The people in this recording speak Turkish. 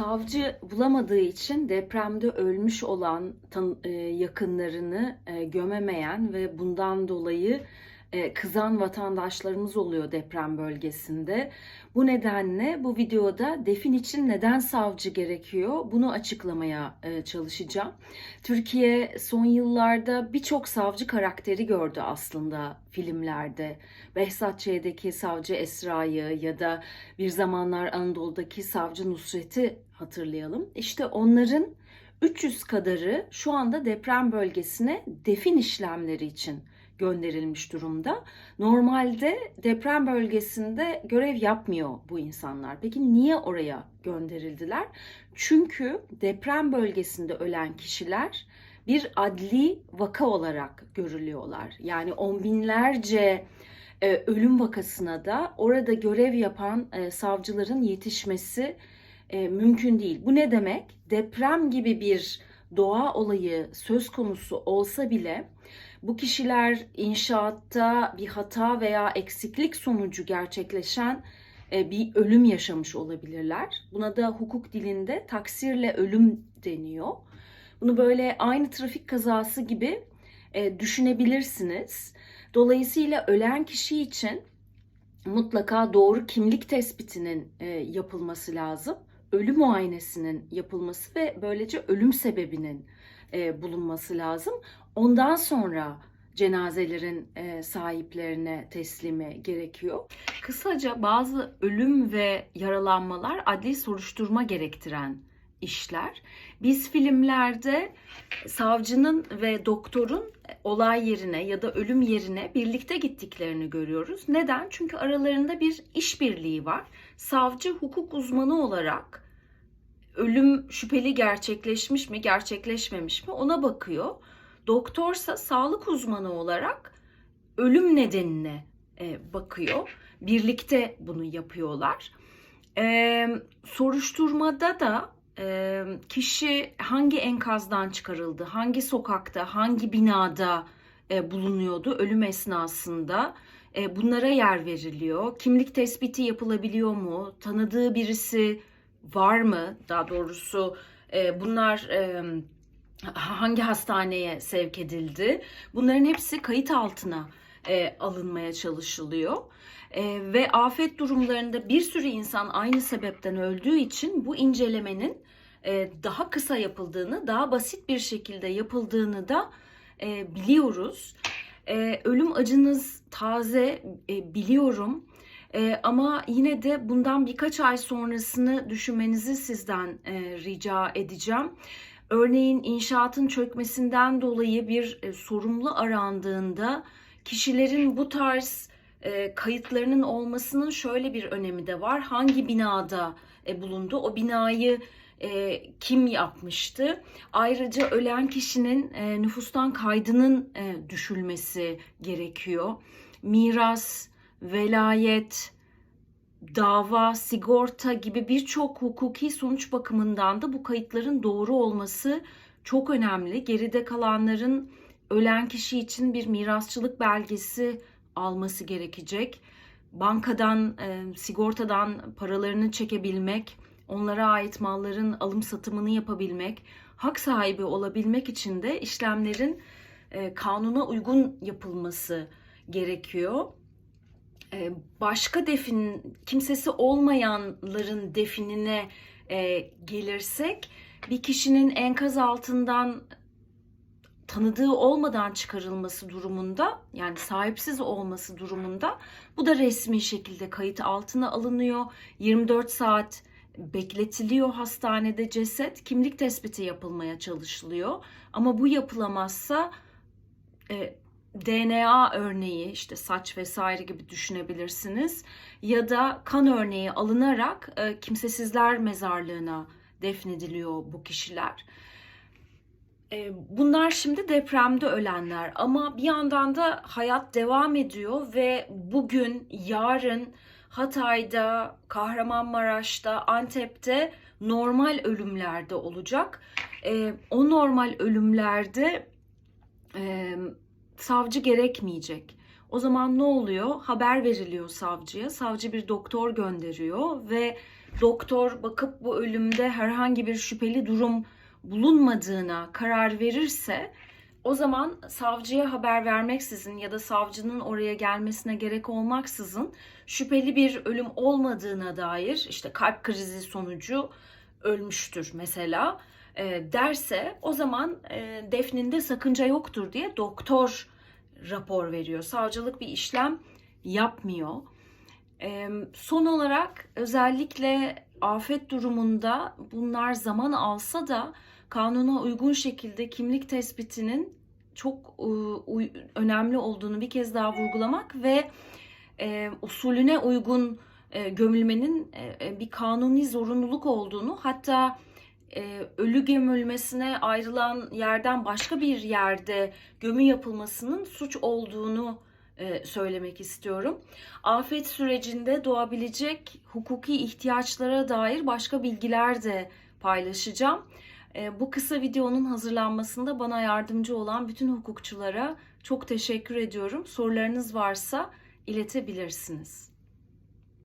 savcı bulamadığı için depremde ölmüş olan e, yakınlarını e, gömemeyen ve bundan dolayı kızan vatandaşlarımız oluyor deprem bölgesinde. Bu nedenle bu videoda defin için neden savcı gerekiyor bunu açıklamaya e, çalışacağım. Türkiye son yıllarda birçok savcı karakteri gördü aslında filmlerde. Behzat Ç'deki savcı Esra'yı ya da bir zamanlar Anadolu'daki savcı Nusret'i hatırlayalım. İşte onların 300 kadarı şu anda deprem bölgesine defin işlemleri için gönderilmiş durumda. Normalde deprem bölgesinde görev yapmıyor bu insanlar. Peki niye oraya gönderildiler? Çünkü deprem bölgesinde ölen kişiler bir adli vaka olarak görülüyorlar. Yani on binlerce e, ölüm vakasına da orada görev yapan e, savcıların yetişmesi e, mümkün değil. Bu ne demek? Deprem gibi bir doğa olayı söz konusu olsa bile bu kişiler inşaatta bir hata veya eksiklik sonucu gerçekleşen e, bir ölüm yaşamış olabilirler. Buna da hukuk dilinde taksirle ölüm deniyor. Bunu böyle aynı trafik kazası gibi e, düşünebilirsiniz. Dolayısıyla ölen kişi için mutlaka doğru kimlik tespitinin e, yapılması lazım. Ölüm muayenesinin yapılması ve böylece ölüm sebebinin e, bulunması lazım. Ondan sonra cenazelerin e, sahiplerine teslimi gerekiyor. Kısaca bazı ölüm ve yaralanmalar adli soruşturma gerektiren işler. Biz filmlerde savcının ve doktorun olay yerine ya da ölüm yerine birlikte gittiklerini görüyoruz. Neden? Çünkü aralarında bir işbirliği var. Savcı hukuk uzmanı olarak ölüm şüpheli gerçekleşmiş mi, gerçekleşmemiş mi ona bakıyor. Doktorsa sağlık uzmanı olarak ölüm nedenine e, bakıyor. Birlikte bunu yapıyorlar. E, soruşturmada da kişi hangi enkazdan çıkarıldı, hangi sokakta, hangi binada e, bulunuyordu ölüm esnasında e, bunlara yer veriliyor. Kimlik tespiti yapılabiliyor mu? Tanıdığı birisi var mı? Daha doğrusu e, bunlar hangi hastaneye sevk edildi? Bunların hepsi kayıt altına e, alınmaya çalışılıyor. E, ve afet durumlarında bir sürü insan aynı sebepten öldüğü için bu incelemenin e, daha kısa yapıldığını, daha basit bir şekilde yapıldığını da e, biliyoruz. E, ölüm acınız taze e, biliyorum. E, ama yine de bundan birkaç ay sonrasını düşünmenizi sizden e, rica edeceğim. Örneğin inşaatın çökmesinden dolayı bir e, sorumlu arandığında kişilerin bu tarz e, kayıtlarının olmasının şöyle bir önemi de var. Hangi binada e, bulundu? O binayı e, kim yapmıştı? Ayrıca ölen kişinin e, nüfustan kaydının e, düşülmesi gerekiyor. Miras, velayet, dava, sigorta gibi birçok hukuki sonuç bakımından da bu kayıtların doğru olması çok önemli. Geride kalanların ölen kişi için bir mirasçılık belgesi alması gerekecek. Bankadan, e, sigortadan paralarını çekebilmek, onlara ait malların alım satımını yapabilmek, hak sahibi olabilmek için de işlemlerin e, kanuna uygun yapılması gerekiyor. E, başka defin, kimsesi olmayanların definine e, gelirsek, bir kişinin enkaz altından tanıdığı olmadan çıkarılması durumunda yani sahipsiz olması durumunda bu da resmi şekilde kayıt altına alınıyor. 24 saat bekletiliyor hastanede ceset kimlik tespiti yapılmaya çalışılıyor. Ama bu yapılamazsa e, DNA örneği işte saç vesaire gibi düşünebilirsiniz ya da kan örneği alınarak e, kimsesizler mezarlığına defnediliyor bu kişiler. E, bunlar şimdi depremde ölenler ama bir yandan da hayat devam ediyor ve bugün, yarın Hatay'da, Kahramanmaraş'ta, Antep'te normal ölümlerde olacak. E, o normal ölümlerde e, savcı gerekmeyecek. O zaman ne oluyor? Haber veriliyor savcıya. Savcı bir doktor gönderiyor ve doktor bakıp bu ölümde herhangi bir şüpheli durum bulunmadığına karar verirse o zaman savcıya haber vermeksizin ya da savcının oraya gelmesine gerek olmaksızın şüpheli bir ölüm olmadığına dair işte kalp krizi sonucu ölmüştür mesela e, derse o zaman e, defninde sakınca yoktur diye doktor rapor veriyor. Savcılık bir işlem yapmıyor. E, son olarak özellikle afet durumunda bunlar zaman alsa da kanuna uygun şekilde kimlik tespitinin çok e, önemli olduğunu bir kez daha vurgulamak ve e, usulüne uygun e, gömülmenin e, bir kanuni zorunluluk olduğunu hatta ölü gömülmesine ayrılan yerden başka bir yerde gömü yapılmasının suç olduğunu söylemek istiyorum. Afet sürecinde doğabilecek hukuki ihtiyaçlara dair başka bilgiler de paylaşacağım. E, Bu kısa videonun hazırlanmasında bana yardımcı olan bütün hukukçulara çok teşekkür ediyorum. Sorularınız varsa iletebilirsiniz.